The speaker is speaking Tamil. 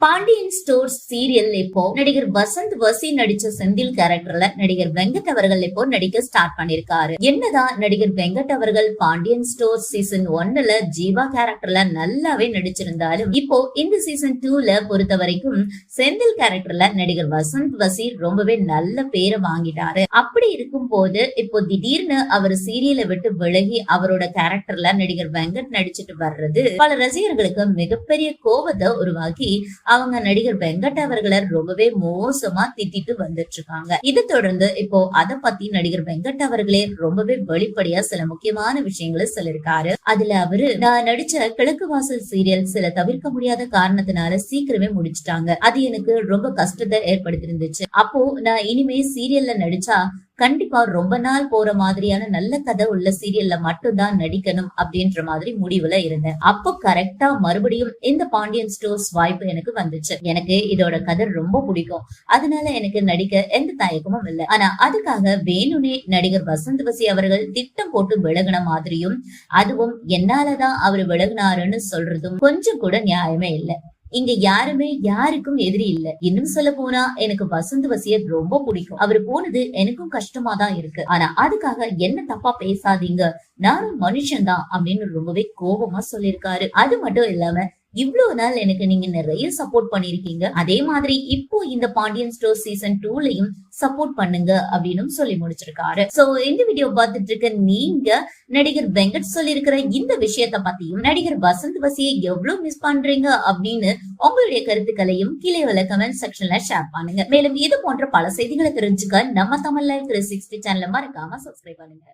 பாண்டியன் ஸ்டோர்ஸ் சீரியல் இப்போ நடிகர் வசந்த் வசி நடிச்ச செந்தில் கேரக்டர்ல நடிகர் வெங்கட் அவர்கள் இப்போ நடிக்க ஸ்டார்ட் பண்ணிருக்காரு. என்னதான் நடிகர் வெங்கட் அவர்கள் பாண்டியன் ஸ்டோர்ஸ் சீசன் ஒன்னுல ஜீவா கேரக்டர்ல நல்லாவே நடிச்சிருந்தாலும் இப்போ இந்த சீசன் டூல பொறுத்த வரைக்கும் செந்தில் கேரக்டர்ல நடிகர் வசந்த் வசி ரொம்பவே நல்ல பேரை வாங்கிட்டாரு. அப்படி இருக்கும் போது இப்போ திடீர்னு அவர் சீரியலை விட்டு விலகி அவரோட கேரக்டர்ல நடிகர் வெங்கட் நடிச்சிட்டு வர்றது பல ரசிகர்களுக்கு மிகப்பெரிய கோபத்தை உருவாக்கி அவங்க நடிகர் வெங்கட் அவர்களை ரொம்பவே மோசமா திட்டிட்டு வந்துட்டு இருக்காங்க இதை தொடர்ந்து இப்போ அதை பத்தி நடிகர் வெங்கட் அவர்களே ரொம்பவே வெளிப்படையா சில முக்கியமான விஷயங்களை சொல்லிருக்காரு அதுல அவரு நான் நடிச்ச கிழக்கு வாசல் சீரியல் சில தவிர்க்க முடியாத காரணத்தினால சீக்கிரமே முடிச்சிட்டாங்க. அது எனக்கு ரொம்ப கஷ்டத்தை ஏற்படுத்திருந்துச்சு அப்போ நான் இனிமே சீரியல்ல நடிச்சா கண்டிப்பா ரொம்ப நாள் போற மாதிரியான நல்ல கதை உள்ள சீரியல்ல மட்டும்தான் நடிக்கணும் அப்படின்ற மாதிரி முடிவுல இருந்தேன். அப்போ கரெக்டா மறுபடியும் இந்த பாண்டியன் ஸ்டோர்ஸ் வாய்ப்பு எனக்கு வந்துச்சு. எனக்கு இதோட கதை ரொம்ப பிடிக்கும். அதனால எனக்கு நடிக்க எந்த தயக்கமும் இல்லை. ஆனா அதுக்காக வேணுனே நடிகர் வசந்த் வசி அவர்கள் திட்டம் போட்டு விலகின மாதிரியும் அதுவும் என்னாலதான் அவர் விலகினாருன்னு சொல்றதும் கொஞ்சம் கூட நியாயமே இல்லை. இங்க யாருமே யாருக்கும் எதிரி இல்ல. இன்னும் சொல்ல போனா எனக்கு வசந்த் வசிய ரொம்ப பிடிக்கும். அவர் போனது எனக்கும் கஷ்டமா தான் இருக்கு. ஆனா அதுக்காக என்ன தப்பா பேசாதீங்க. நானும் மனுஷன் தான் அப்படின்னு ரொம்பவே கோபமா சொல்லியிருக்காரு. அது மட்டும் இல்லாம இவ்வளவு நாள் எனக்கு நீங்க நிறைய சப்போர்ட் பண்ணிருக்கீங்க அதே மாதிரி இப்போ இந்த பாண்டியன் ஸ்டோர் சீசன் டூலையும் சப்போர்ட் பண்ணுங்க அப்படின்னு சொல்லி முடிச்சிருக்காரு. சோ இந்த வீடியோ பார்த்துட்டு இருக்க நீங்க நடிகர் வெங்கட் சொல்லியிருக்கிற இந்த விஷயத்த பத்தியும் நடிகர் வசந்த் வசியை எவ்வளவு மிஸ் பண்றீங்க அப்படின்னு உங்களுடைய கருத்துக்களையும் கீழே உள்ள கமெண்ட் செக்ஷன்ல ஷேர் பண்ணுங்க. மேலும் இது போன்ற பல செய்திகளை தெரிஞ்சுக்க நம்ம தமிழ் லைஃப் த்ரீ சிக்ஸ்டி சேனலை மறக்காம சப்ஸ்கிரைப் பண்ணுங்க.